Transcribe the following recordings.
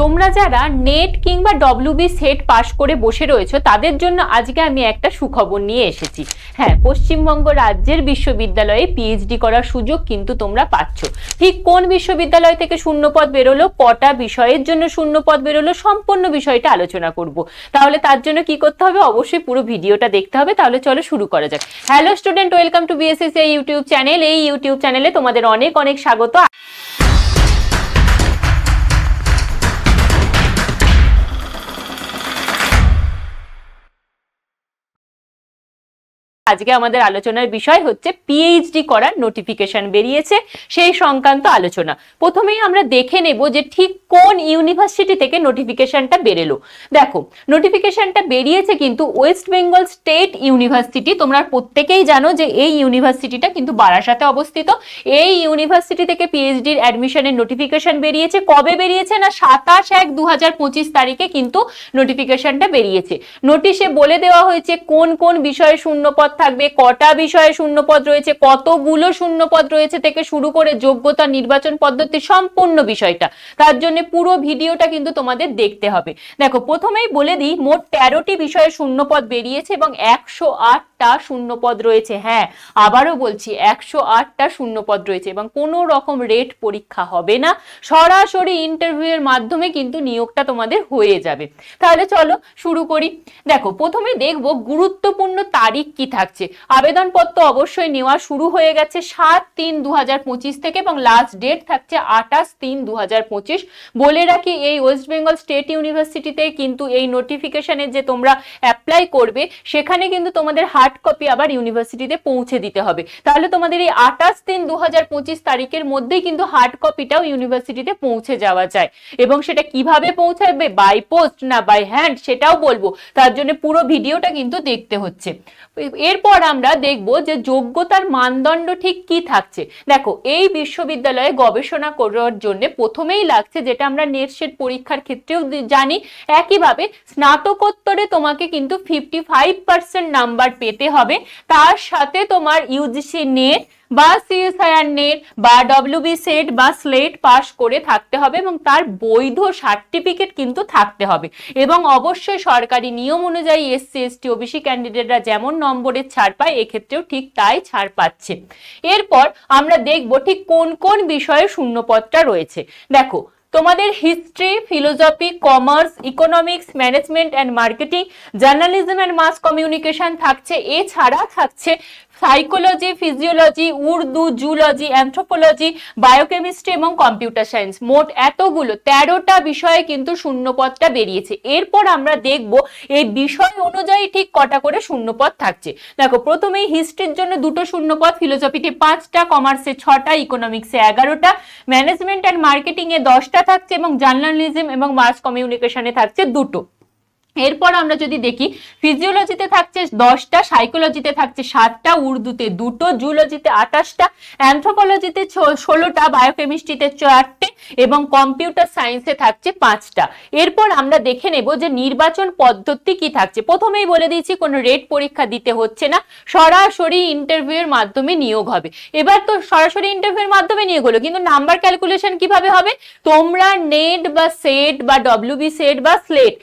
তোমরা যারা নেট কিংবা ডব্লিউবি সেট পাশ করে বসে রয়েছো, তাদের জন্য আজকে আমি একটা সুখবর নিয়ে এসেছি। হ্যাঁ পশ্চিমবঙ্গ রাজ্যের বিশ্ববিদ্যালয়ে পিএইচডি করার সুযোগ কিন্তু তোমরা পাচ্ছ। ঠিক কোন বিশ্ববিদ্যালয় থেকে শূন্যপদ বেরোলো, কটা বিষয়ের জন্য শূন্যপদ বেরোলো, সম্পূর্ণ বিষয়টা আলোচনা করব। তাহলে তার জন্য কি করতে হবে? অবশ্যই পুরো ভিডিওটা দেখতে হবে। তাহলে চলো শুরু করা যাক। Hello student welcome to BSAC YouTube channel এই ইউটিউব চ্যানেলে তোমাদের অনেক অনেক স্বাগত। আজকে আমাদের আলোচনার বিষয় হচ্ছে পিএইচডি করার নোটিফিকেশন বেরিয়েছে, সেই সংক্রান্ত আলোচনা। প্রথমেই আমরা দেখে নেব যে ঠিক কোন ইউনিভার্সিটি থেকে নোটিফিকেশনটা বেরেলো। দেখো নোটিফিকেশনটা বেরিয়েছে কিন্তু ওয়েস্ট বেঙ্গল স্টেট ইউনিভার্সিটি তোমরা প্রত্যেকেই জানো যে এই ইউনিভার্সিটিটা কিন্তু বারাসাতে অবস্থিত। এই ইউনিভার্সিটি থেকে পিএইচডির অ্যাডমিশনের নোটিফিকেশন বেরিয়েছে। কবে বেরিয়েছে না? সাতাশ এক দু তারিখে কিন্তু নোটিফিকেশনটা বেরিয়েছে। নোটিশে বলে দেওয়া হয়েছে কোন কোন বিষয়ে শূন্যপদ থাকবে। কটা বিষয়ে শূন্যপদ রয়েছে, কতগুলো শূন্যপদ রয়েছে থেকে শুরু করে যোগ্যতা, নির্বাচন পদ্ধতি সম্পূর্ণ বিষয়টা। তার জন্য পুরো ভিডিওটা কিন্তু তোমাদের দেখতে হবে। দেখো, প্রথমেই বলে দিই, মোট তেরোটি বিষয়ে শূন্যপদ বেরিয়েছে এবং একশো আট আটটা শূন্যপদ রয়েছে হ্যাঁ। আবারও বলছি, একশো আটটা শূন্যপদ রয়েছে এবং কোনো রকম রেট পরীক্ষা হবে না। সরাসরি ইন্টারভিউ এর মাধ্যমে কিন্তু নিয়োগটা তোমাদের হয়ে যাবে। তাহলে চলো শুরু করি। দেখো, প্রথমে দেখব গুরুত্বপূর্ণ তারিখ কি থাকছে। আবেদনপত্র অবশ্যই নেওয়া শুরু হয়ে গেছে সাত তিন দু পঁচিশ থেকে এবং লাস্ট ডেট থাকছে আঠাশ তিন দু বলে রাখি, এই ওয়েস্ট বেঙ্গল স্টেট ইউনিভার্সিটিতে কিন্তু এই নোটিফিকেশনে যে তোমরা অ্যাপ্লাই করবে, সেখানে কিন্তু তোমাদের হার্ড কপি আবার ইউনিভার্সিটিতে পৌঁছে দিতে হবে। তাহলে তোমাদের এই আঠাশ তিন দু তারিখের মধ্যেই কিন্তু হার্ড কপিটাও ইউনিভার্সিটিতে পৌঁছে যাওয়া যায়। এবং সেটা কীভাবে পৌঁছাবে? বাই পোস্ট না বাই হ্যান্ড সেটাও বলব। তার জন্য পুরো ভিডিওটা কিন্তু দেখতে হচ্ছে। এরপর আমরা দেখব যে যোগ্যতার মানদণ্ড ঠিক কি থাকছে। দেখো, এই বিশ্ববিদ্যালয়ে গবেষণা করার জন্য প্রথমেই লাগছে যেটা আমরা নেট সেট পরীক্ষার ক্ষেত্রেও জানি, একইভাবে স্নাতকোত্তরে তোমাকে কিন্তু ফিফটি ফাইভ পার্সেন্ট নাম্বার পেতে হবে। তার সাথে তোমার ইউজিসি নেট বা সিএসআইআর নেট বা ডব্লিউবি সেট বা স্লেট পাস করে থাকতে হবে এবং তার বৈধ সার্টিফিকেট কিন্তু থাকতে হবে। এবং অবশ্যই সরকারি নিয়ম অনুযায়ী এসসি এসটি ওবিসি ক্যান্ডিডেটরা যেমন নম্বরের ছাড় পায়, এক্ষেত্রেও ঠিক তাই ছাড় পাচ্ছে। এরপর আমরা দেখব ঠিক কোন কোন বিষয়ে শূন্যপদটা রয়েছে। দেখো তোমাদের history philosophy commerce economics management and marketing journalism and mass communication থাকছে, এছাড়া থাকছে psychology physiology Urdu zoology anthropology biochemistry এবং কম্পিউটার সায়েন্স মোট এতগুলো, তেরোটা বিষয়ে কিন্তু শূন্যপদটা বেরিয়েছে। এরপর আমরা দেখব এই বিষয় অনুযায়ী ঠিক কটা করে শূন্যপদ থাকছে। দেখো, প্রথমেই হিস্ট্রির জন্য দুটো শূন্যপদ ফিলোসফিতে পাঁচটা কমার্সে ছটা ইকোনমিক্সে এগারোটা ম্যানেজমেন্ট অ্যান্ড মার্কেটিংয়ে দশটা থাকছে এবং জার্নালিজম এবং মাস কমিউনিকেশনে থাকছে দুটো। এরপর আমরা যদি দেখি ফিজিওলজিতে থাকছে দশটা সাইকোলজিতে থাকছে সাতটা, উর্দুতে দুটো জুলজিতে আঠাশটা অ্যান্থ্রোপোলজিতে ষোলোটা বায়োকেমিস্ট্রিতে চারটে এবং কম্পিউটার সায়েন্সে থাকছে পাঁচটা। এরপর আমরা দেখে নেব যে নির্বাচন পদ্ধতি কি থাকছে। প্রথমেই বলে দিয়েছি, কোনো রেট পরীক্ষা দিতে হচ্ছে না, সরাসরি ইন্টারভিউয়ের মাধ্যমে নিয়োগ হবে। এবার তো সরাসরি ইন্টারভিউয়ের মাধ্যমে নিয়োগ হলো, কিন্তু নাম্বার ক্যালকুলেশন কীভাবে হবে? তোমরা নেট বা সেট বা ডব্লিউবি সেট বা স্লেট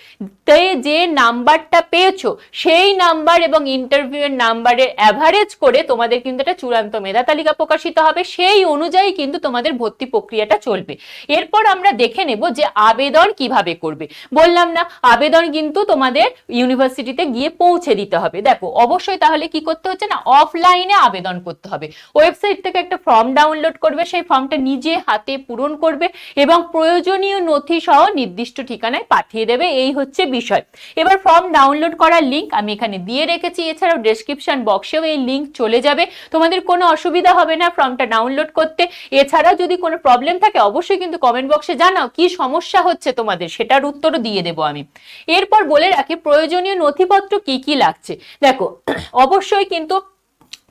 যে নাম্বারটা পেয়েছ, সেই নাম্বার এবং ইন্টারভিউয়ের নাম্বারের অ্যাভারেজ করে তোমাদের কিন্তু একটা চূড়ান্ত মেধা তালিকা প্রকাশিত হবে। সেই অনুযায়ী কিন্তু তোমাদের ভর্তি প্রক্রিয়াটা চলবে। এরপর আমরা দেখে নেব যে আবেদন কীভাবে করবে। বললাম না, আবেদন কিন্তু তোমাদের ইউনিভার্সিটিতে গিয়ে পৌঁছে দিতে হবে। দেখো, অবশ্যই তাহলে কি করতে হচ্ছে না অফলাইনে আবেদন করতে হবে। ওয়েবসাইট থেকে একটা ফর্ম ডাউনলোড করবে, সেই ফর্মটা নিজে হাতে পূরণ করবে এবং প্রয়োজনীয় নথি সহ নির্দিষ্ট ঠিকানায় পাঠিয়ে দেবে। এই হচ্ছে বিষয়। এবার ফর্ম ডাউনলোড করার লিঙ্ক আমি এখানে দিয়ে রেখেছি। এছাড়াও ডেসক্রিপশন বক্সেও এই লিঙ্ক চলে যাবে। তোমাদের কোনো অসুবিধা হবে না ফর্মটা ডাউনলোড করতে। এছাড়া যদি কোনো প্রবলেম থাকে, অবশ্যই কিন্তু কমেন্ট বক্সে জানাও কি সমস্যা হচ্ছে তোমাদের, সেটার উত্তরও দিয়ে দেবো আমি। এরপর বলে রাখি, প্রয়োজনীয় নথিপত্র কি কি লাগছে? দেখো, অবশ্যই কিন্তু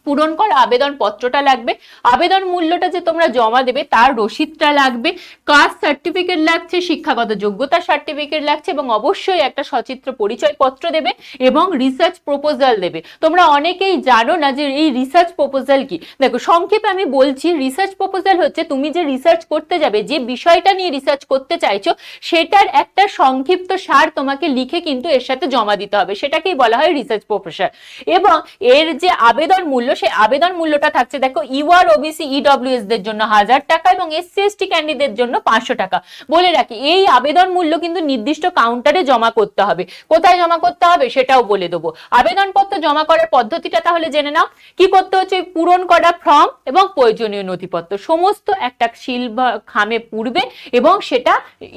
পূরণ কর, আবেদন পত্রটা লাগবে। আবেদন মূল্যটা যে তোমরা জমা দেবে, তার রসিদটা লাগবে। কাস্ট সার্টিফিকেট লাগছে, শিক্ষাগত যোগ্যতা সার্টিফিকেট লাগছে এবং অবশ্যই একটা সচিত্র পরিচয় পত্র দেবে এবং রিসার্চ প্রপোজাল দেবে। তোমরা অনেকেই জানো না যে এই রিসার্চ প্রপোজাল কি। দেখো, সংক্ষেপে আমি বলছি রিসার্চ প্রপোজাল হচ্ছে তুমি যে রিসার্চ করতে যাবে, যে বিষয়টা নিয়ে রিসার্চ করতে চাইছো, সেটার একটা সংক্ষিপ্ত সার তোমাকে লিখে কিন্তু এর সাথে জমা দিতে হবে। সেটাকেই বলা হয় রিসার্চ প্রপোজাল এবং এর যে আবেদন মূল্য সেই আবেদন মূল্যটা থাকছে, দেখো ইউআর ওবিসি ইডব্লিউএস দের জন্য হাজার টাকা এবং এসসি এসটি ক্যান্ডিডেট জন্য পাঁচশো টাকা। বলে রাখি, এই আবেদন মূল্য কিন্তু নির্দিষ্ট কাউন্টারে জমা করতে হবে। কোথায় জমা করতে হবে সেটাও বলে দেবো। আবেদনপত্র জমা করার পদ্ধতিটা তাহলে জেনে নাও। কি করতে হচ্ছে? পূরণ করা ফর্ম এবং প্রয়োজনীয় নথিপত্র। সমস্ত একটা শিল খামে পূর্বে এবং সেটা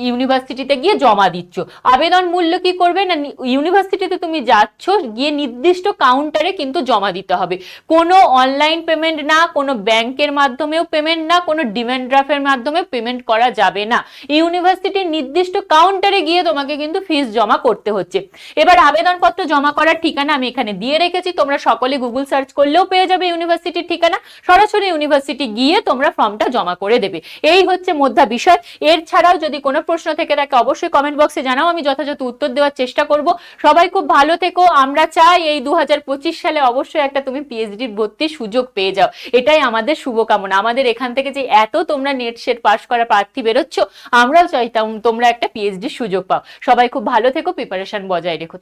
ইউনিভার্সিটিতে গিয়ে জমা দিচ্ছ। আবেদন মূল্য কি করবে? না ইউনিভার্সিটিতে তুমি যাচ্ছ, গিয়ে নির্দিষ্ট কাউন্টারে কিন্তু জমা দিতে হবে। কোনো অনলাইন পেমেন্ট না, কোনো ব্যাংকের মাধ্যমেও পেমেন্ট না, কোনো ডিম্যান্ড ড্রাফটের মাধ্যমে পেমেন্ট করা যাবে না। ইউনিভার্সিটির নির্দিষ্ট কাউন্টারে গিয়ে তোমাকে কিন্তু ফিস জমা করতে হচ্ছে। এবার আবেদনপত্র জমা করার ঠিকানা আমি এখানে দিয়ে রেখেছি। তোমরা সকলে গুগল সার্চ করলেও পেয়ে যাবে ইউনিভার্সিটির ঠিকানা। সরাসরি ইউনিভার্সিটি গিয়ে তোমরা ফর্মটা জমা করে দেবে। এই হচ্ছে মধ্যা বিষয়। এর ছাড়াও যদি কোনো প্রশ্ন থেকে থাকে, অবশ্যই কমেন্ট বক্সে জানাও। আমি যথাযথ উত্তর দেওয়ার চেষ্টা করব। সবাই খুব ভালো থেকো। আমরা চাই এই দু হাজার পঁচিশ সালে অবশ্যই একটা তুমি পিএইচডি ভর্তির সুযোগ পেয়ে যাও। এটাই আমাদের শুভকামনা। আমাদের এখান থেকে যে এত তোমরা নেট সেট পাস করা প্রার্থী বেরোচ্ছ, আমরাও চাইতাম তোমরা একটা পিএইচডির সুযোগ পাও। সবাই খুব ভালো থেকো প্রিপারেশন বজায় রেখো।